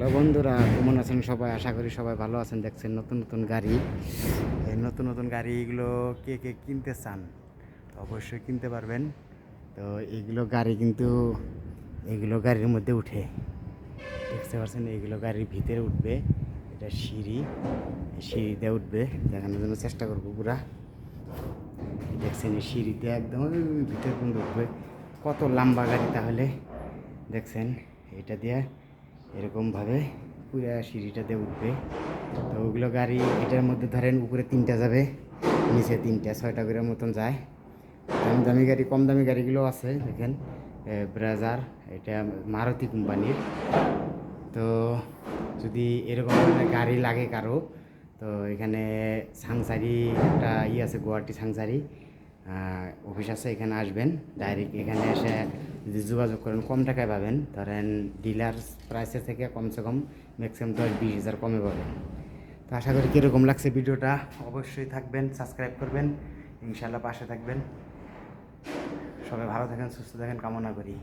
Hello বন্ধুরা, কেমন আছেন সবাই? আশা করি সবাই ভালো আছেন। দেখছেন নতুন নতুন গাড়ি। এই নতুন নতুন গাড়ি এগুলো কে কে কিনতে চান অবশ্যই কিনতে পারবেন। তো এইগুলো গাড়ি কিন্তু, এগুলো গাড়ির মধ্যে উঠে। দেখতে পাচ্ছেন এইগুলো গাড়ির ভিতরে উঠবে। এটা সিঁড়ি সিঁড়িতে উঠবে। দেখানোর জন্য চেষ্টা করব পুরা। দেখছেন, এই সিঁড়িতে একদম ভিতরে পর্যন্ত উঠবে। কত লম্বা গাড়ি তাহলে? দেখছেন, এটা দিয়ে এরকমভাবে পুরো সিঁড়িটাতে উঠবে। তো ওগুলো গাড়ি এটার মধ্যে ধরেন উপরে তিনটা যাবে, নিচে তিনটা, ছয়টা করে মতন যায়। দামি দামি গাড়ি কম দামি গাড়িগুলো আছে, দেখেন ব্রাজার, এটা মারুতি কোম্পানির। তো যদি এরকম গাড়ি লাগে কারও, তো এখানে সাংসারি একটা ই আছে, গুয়াহাটি সাংসারি। অফিস আছে, এখানে আসবেন। ডাইরেক্ট এখানে এসে যদি যোগাযোগ করেন, কম টাকায় পাবেন। ধরেন ডিলার প্রাইসের থেকে কমসে কম ম্যাক্সিমাম দশ বিশ হাজার কমে পাবেন। তো আশা করি কীরকম লাগছে ভিডিওটা, অবশ্যই থাকবেন সাবস্ক্রাইব করবেন ইনশাল্লাহ পাশে থাকবেন। সবাই ভালো থাকেন, সুস্থ থাকেন, কামনা করি।